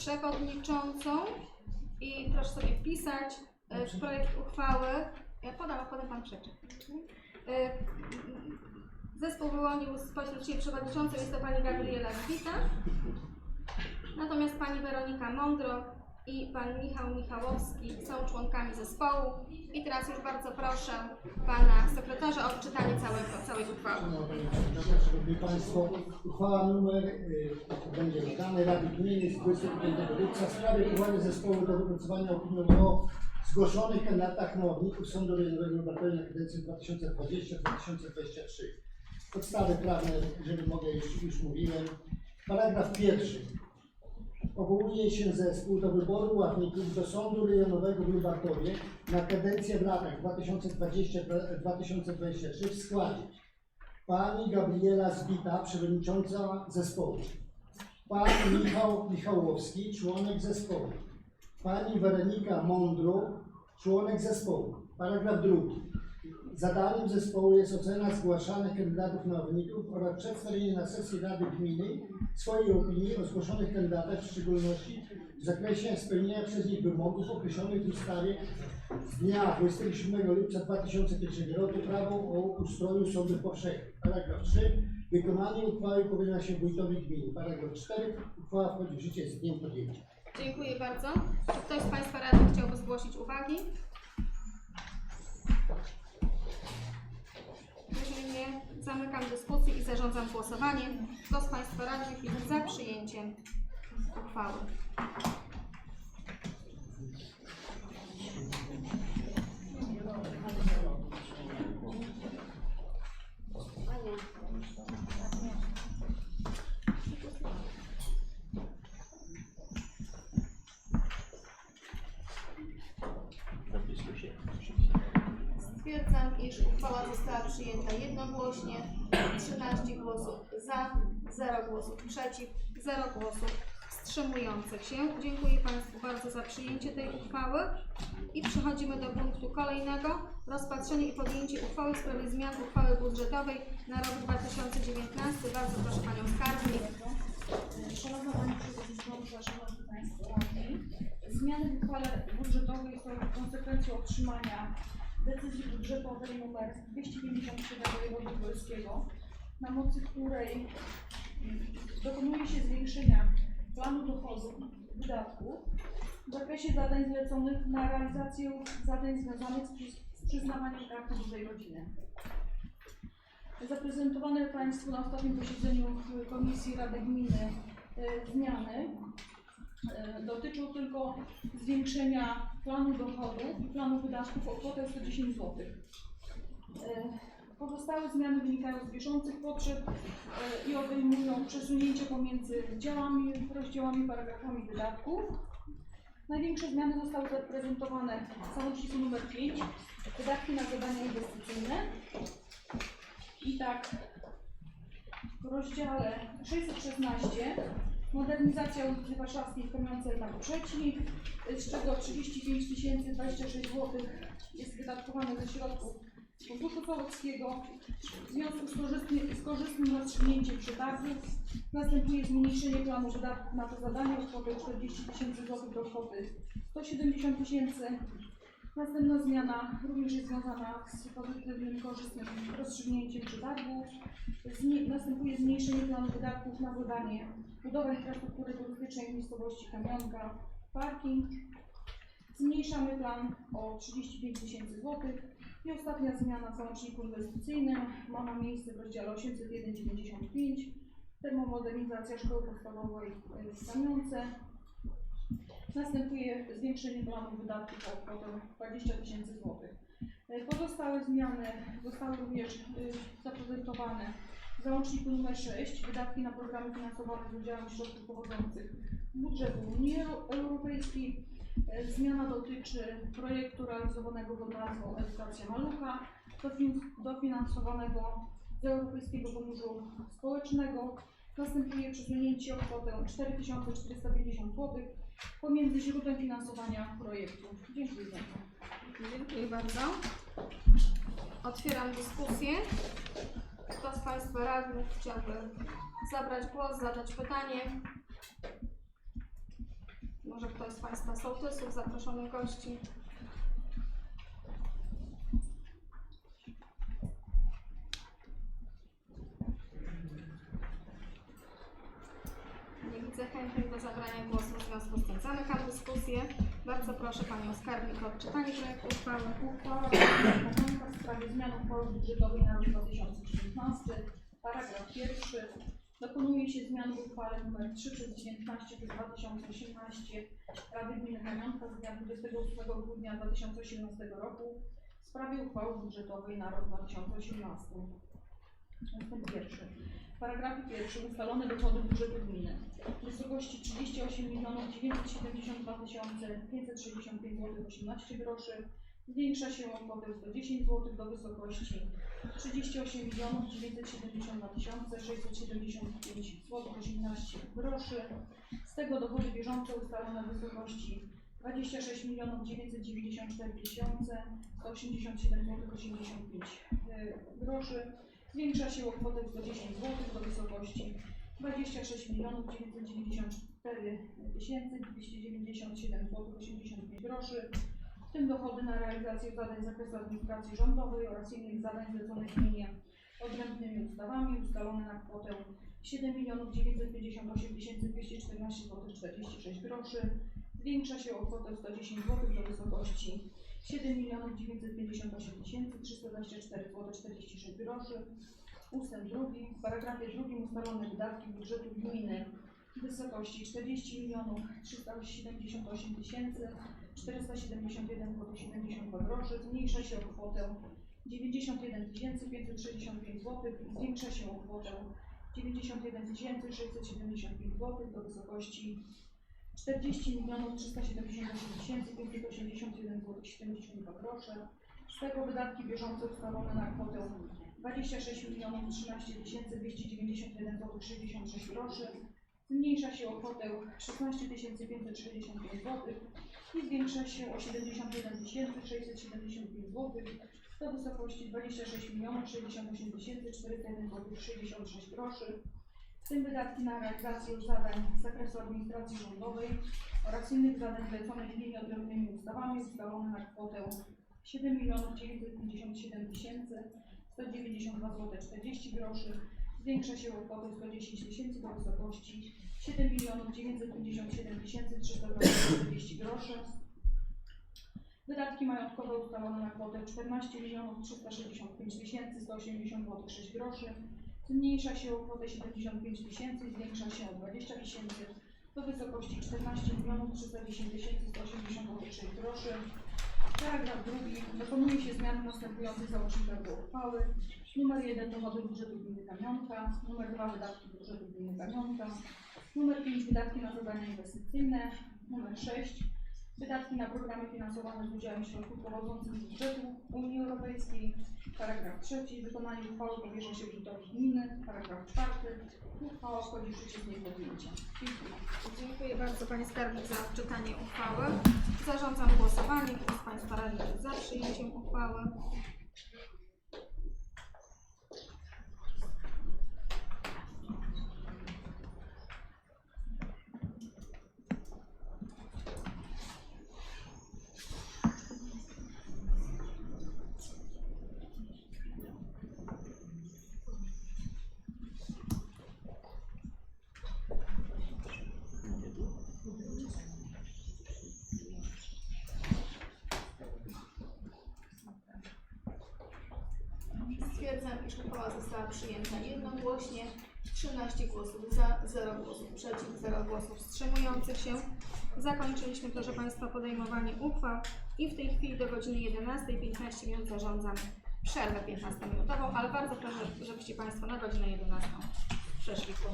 przewodniczącą i proszę sobie wpisać e, projekt uchwały. Ja podam, a potem Pan przeczyta. E, Zespół wyłonił spośród siebie przewodniczącą, jest to Pani Gabriela Wita, natomiast Pani Weronika Mądro i Pan Michał Michałowski są członkami zespołu. I teraz już bardzo proszę Pana sekretarza o odczytanie całego, całej uchwały. Szanowni Państwo, uchwała numer y, będzie wydana Rady Gminy z 25 lipca w sprawie powołania zespołu do wypracowania opinii o zgłoszonych kandydatach na ławników Sądu Rejonowego Lubatowi na kadencję 2020-2023. Podstawy prawne, jeżeli mogę, już, już mówiłem. Paragraf pierwszy. Powołuje się zespół do wyboru ławników do Sądu Rejonowego w Lubartowie na kadencję w latach 2020-2023 w składzie Pani Gabriela Zbita, przewodnicząca zespołu. Pan Michał Michałowski, członek zespołu. Pani Weronika Mądru, członek zespołu. Paragraf drugi. Zadaniem zespołu jest ocena zgłaszanych kandydatów na ławników oraz przedstawienie na sesji Rady Gminy swojej opinii o zgłoszonych kandydatach, w szczególności w zakresie spełnienia przez nich wymogów określonych w ustawie z dnia 27 lipca 2001 roku prawo o ustroju sądów powszechnych. Paragraf 3. Wykonanie uchwały powierza się wójtowi gminy. Paragraf 4. Uchwała wchodzi w życie z dniem podjęcia. Dziękuję bardzo. Czy ktoś z Państwa radnych chciałby zgłosić uwagi? Zamykam dyskusję i zarządzam głosowanie. Kto z Państwa radnych jest za przyjęciem uchwały? Stwierdzam, iż uchwała została przyjęta jednogłośnie. 13 głosów za, 0 głosów przeciw, 0 głosów wstrzymujących się. Dziękuję Państwu bardzo za przyjęcie tej uchwały. I przechodzimy do punktu kolejnego. Rozpatrzenie i podjęcie uchwały w sprawie zmian uchwały budżetowej na rok 2019. Bardzo proszę Panią Skarbnik. Szanowna Pani Przewodnicząca, Szanowni Państwo Radni, zmiany w uchwale budżetowej są konsekwencją otrzymania decyzji budżetowej nr 257 wojewody polskiego, na mocy której mm, dokonuje się zwiększenia planu dochodów wydatków w zakresie zadań zleconych na realizację zadań związanych z, przy- z przyznawaniem karty dużej rodziny. Zaprezentowane Państwu na ostatnim posiedzeniu Komisji Rady Gminy y, zmiany y, dotyczą tylko zwiększenia planu dochodów i planu wydatków o kwotę 110 zł. Pozostałe zmiany wynikają z bieżących potrzeb y, i obejmują przesunięcie pomiędzy działami, rozdziałami, paragrafami wydatków. Największe zmiany zostały zaprezentowane w załączniku nr 5, wydatki na zadania inwestycyjne. I tak, w rozdziale 616 modernizacja ulicy Warszawskiej w Kamiance etap trzeci, z czego 35 026 zł jest wydatkowane ze środków Funduszu Sołeckiego. W związku z korzystnie- z korzystnym rozstrzygnięciem przetargów następuje zmniejszenie planu wydatków na to zadanie o kwotę 40 tysięcy złotych do kwoty 170 tysięcy. Następna zmiana również jest związana z pozytywnym, korzystnym rozstrzygnięciem przetargu. Następuje zmniejszenie planu wydatków na zadanie budowa infrastruktury turystycznej w miejscowości Kamionka, parking. Zmniejszamy plan o 35 tysięcy złotych. I ostatnia zmiana w załączniku inwestycyjnym ma ma miejsce w rozdziale 801,95 termomodernizacja szkoły podstawowej w Kamionce. Następuje zwiększenie planu wydatków o kwotę 20 tysięcy złotych. E, Pozostałe zmiany zostały również y, zaprezentowane w załączniku nr 6. Wydatki na programy finansowane z udziałem środków pochodzących z budżetu Unii Euro- Europejskiej. E, Zmiana dotyczy projektu realizowanego pod nazwą Edukacja Malucha, dofin- dofinansowanego z Europejskiego Funduszu Społecznego. Następuje przesunięcie o kwotę 4450 zł pomiędzy źródłem finansowania projektu. Dziękuję. Dziękuję bardzo. Otwieram dyskusję. Kto z Państwa radnych chciałby zabrać głos, zadać pytanie? Może ktoś z Państwa sołtysów, zaproszonych gości? Nie widzę chętnych do zabrania głosu, w związku z tym zamykam dyskusję. Bardzo proszę Panią Skarbnik o odczytanie projektu uchwały. Uchwała Parlamentarna w sprawie zmian uchwały budżetowej na rok 2019. Paragraf pierwszy. Dokonuje się zmian w uchwale nr 3 przez 19 przez 2018 Rady Gminy Kamionka z dnia 28 grudnia 2018 roku w sprawie uchwały budżetowej na rok 2018. Ustęp pierwszy. W paragrafie ustalone dochody budżetu gminy w wysokości 38 972 565 zł 18 groszy zwiększa się o kwotę 110 zł do wysokości 38 972 675 zł 18 groszy. Z tego dochody bieżące ustalone w wysokości 26 994 187 zł 85 y, groszy. Zwiększa się o kwotę 110 zł do wysokości 26 994 297 zł 85 groszy, w tym dochody na realizację zadań z zakresu administracji rządowej oraz innych zadań zleconych gminie odrębnymi ustawami ustalone na kwotę 7 958 214 zł 46 groszy. Zwiększa się o kwotę 110 zł do wysokości 7 958 324 zł 46 groszy. Ustęp drugi. W paragrafie drugim ustalone wydatki budżetu gminy w wysokości 40 378 471 zł 72 groszy zmniejsza się o kwotę 91 565 zł i zwiększa się o kwotę 91 675 zł do wysokości 40 378 581 zł 72 grosze. Z tego wydatki bieżące ustalone na kwotę 26 13 291 zł 66 groszy. Zmniejsza się o kwotę 16 565 zł i zwiększa się o 71 675 zł do wysokości 26 68 401 zł 66 groszy. Tym wydatki na realizację zadań z zakresu administracji rządowej oraz innych zadań zleconych gminie odrębnymi ustawami ustalone na kwotę 7 957 192 zł 40 groszy. Zwiększa się o kwotę 110 tysięcy do wysokości 7 957 340 groszy. Wydatki majątkowe ustalone na kwotę 14 365 180 zł 6 groszy. Zmniejsza się o kwotę 75 tysięcy zwiększa się o 20 tysięcy do wysokości 14 310 180 zł 6 groszy. Paragraf drugi. Dokonuje się zmian następujących załącznikach do uchwały. Numer 1 dochody budżetu gminy Kamionka. Numer 2 wydatki budżetu gminy Kamionka. Numer 5 wydatki na zadania inwestycyjne. Numer 6 wydatki na programy finansowane z udziałem środków pochodzących z budżetu Unii Europejskiej. Paragraf 3 wykonanie uchwały powierza się budżetowi gminy. Paragraf 4 uchwała wchodzi w życie z dniem podjęcia. Dziękuję. Dziękuję bardzo Pani Skarbnik za odczytanie uchwały. Zarządzam głosowanie. Kto z Państwa radnych za przyjęciem uchwały? Stwierdzam, iż uchwała została przyjęta jednogłośnie. 13 głosów za, 0 głosów przeciw, 0 głosów wstrzymujących się. Zakończyliśmy, proszę Państwa, podejmowanie uchwał i w tej chwili do godziny 11.15 minut zarządzam przerwę 15-minutową, ale bardzo proszę, żebyście Państwo na godzinę 11 przeszli punkt.